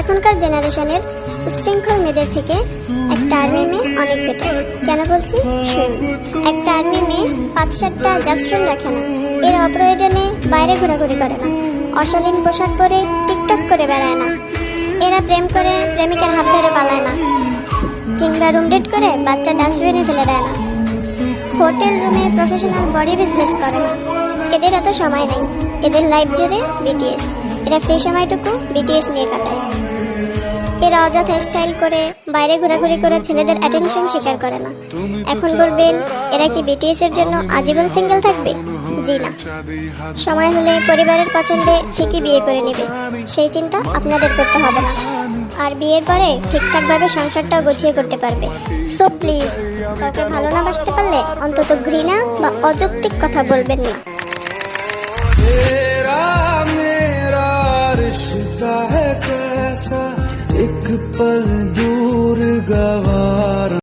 এখনকার জেনারেশনের উচ্ছৃঙ্খল মেয়েদের থেকে একটা আর্মি মেয়ে অনেক বেটার কেন বলছি? একটা আর্মি মেয়ে পাঁচ সাতটা জাস্ট ফ্রেন্ড রাখে না। এর অপ্রয়োজনে বাইরে ঘোরাঘুরি করে না। অশালীন পোশাক পরে টিকটক করে বেড়ায় না। এরা প্রেম করে, প্রেমিকার হাত ধরে পালায় না। কিংবা রুম ডেট করে বাচ্চা ডাস্টবিনে ফেলে দেয় না। হোটেল রুমে প্রফেশনাল বডি বিজনেস করে না। এদের এত সময় নেই। এদের লাইফ জুড়ে বিটিএস এরা ফ্রি সময়টুকু বিটিএস নিয়ে কাটায়। অযথা স্টাইল করে বাইরে ঘোরাঘুরি করে ছেলেদের অ্যাটেনশন স্বীকার করে না। এখন বলবেন, এরা কি বিটিএস এর জন্য আজীবন সিঙ্গেল থাকবে? জি না। সময় হলে পরিবারের পছন্দে ঠিকই বিয়ে করে নেবে। সেই চিন্তা আপনাদের করতে হবে না। আর বিয়ের পরে ঠিকঠাকভাবে সংসারটাও গুছিয়ে করতে পারবে। সো প্লিজ কাউকে ভালো না বাসতে পারলে অন্তত ঘৃণা বা অযৌক্তিক কথা বলবেন না। पल दूर गवा